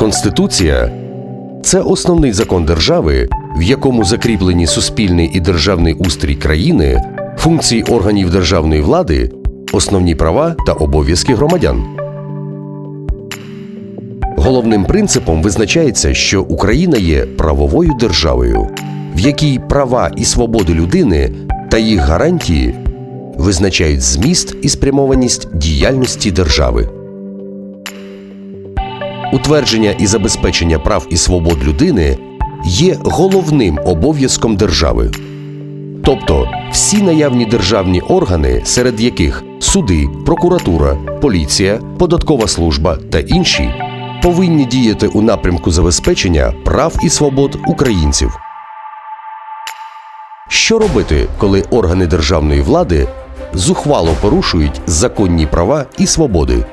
Конституція це основний закон держави, в якому закріплені суспільний і державний устрій країни, функції органів державної влади, основні права та обов'язки громадян. Головним принципом визначається, що Україна є правовою державою, в якій права і свободи людини та їх гарантії визначають зміст і спрямованість діяльності держави. Утвердження і забезпечення прав і свобод людини є головним обов'язком держави. Тобто всі наявні державні органи, серед яких суди, прокуратура, поліція, податкова служба та інші, повинні діяти у напрямку забезпечення прав і свобод українців. Що робити, коли органи державної влади зухвало порушують законні права і свободи?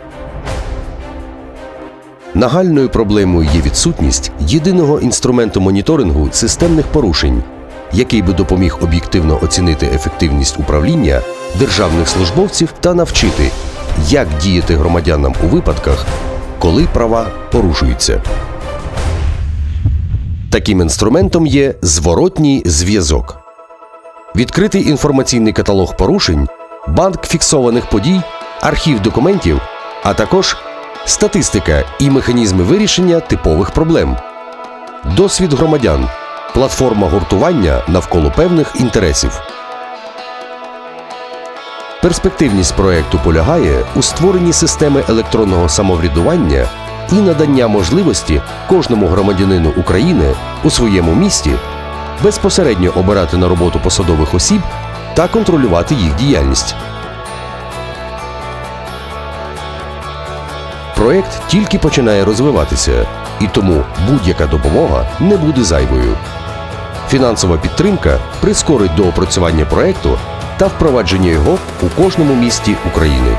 Нагальною проблемою є відсутність єдиного інструменту моніторингу системних порушень, який би допоміг об'єктивно оцінити ефективність управління державних службовців та навчити, як діяти громадянам у випадках, коли права порушуються. Таким інструментом є зворотній зв'язок. Відкритий інформаційний каталог порушень, банк фіксованих подій, архів документів, а також статистика і механізми вирішення типових проблем, досвід громадян, платформа гуртування навколо певних інтересів. Перспективність проекту полягає у створенні системи електронного самоврядування і надання можливості кожному громадянину України у своєму місті безпосередньо обирати на роботу посадових осіб та контролювати їх діяльність. Проект тільки починає розвиватися, і тому будь-яка допомога не буде зайвою. Фінансова підтримка прискорить доопрацювання проекту та впровадження його у кожному місті України.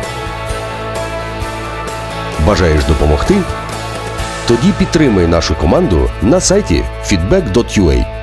Бажаєш допомогти? Тоді підтримай нашу команду на сайті feedback.ua.